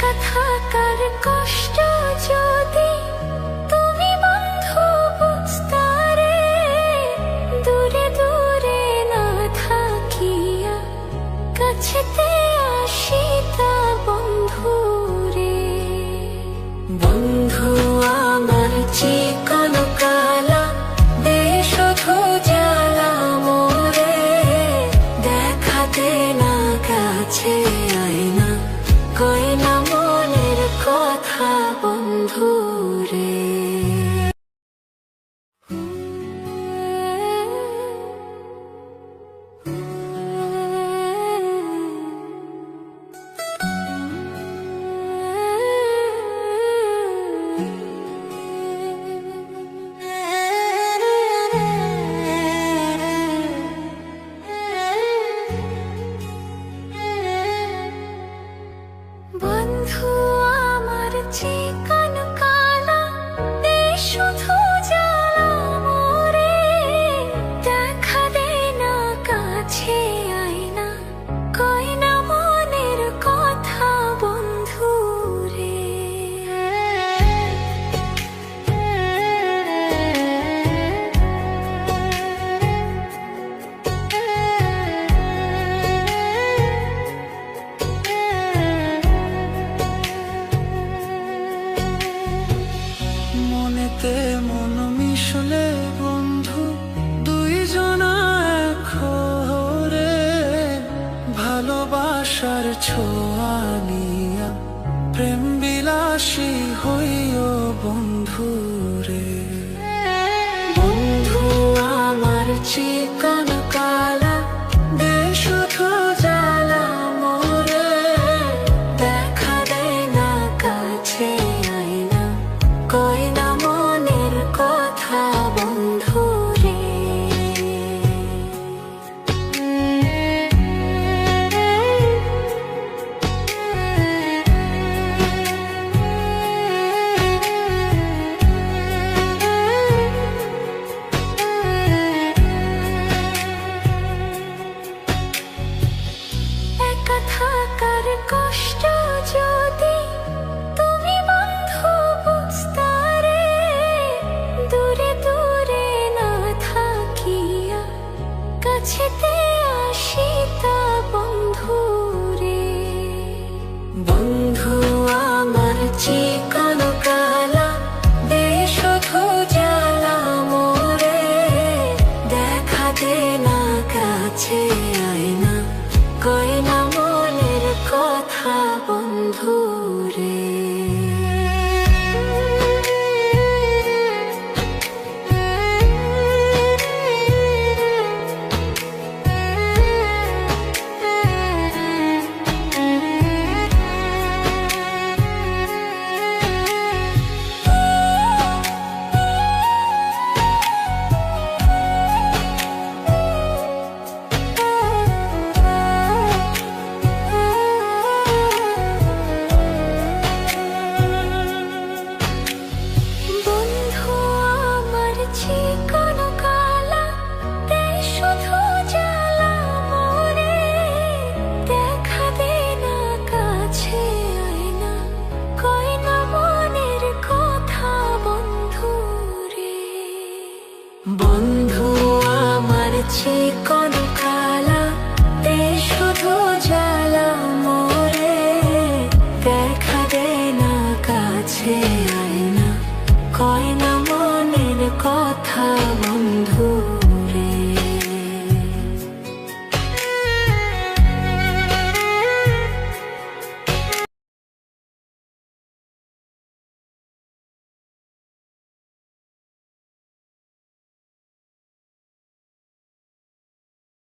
कथा का বন্ধুরে হইও বন্ধু রে বন্ধু আমার চিত কাছে না কাছে আয় না। কই না মনের কথা। বন্ধু আমার চেয়ে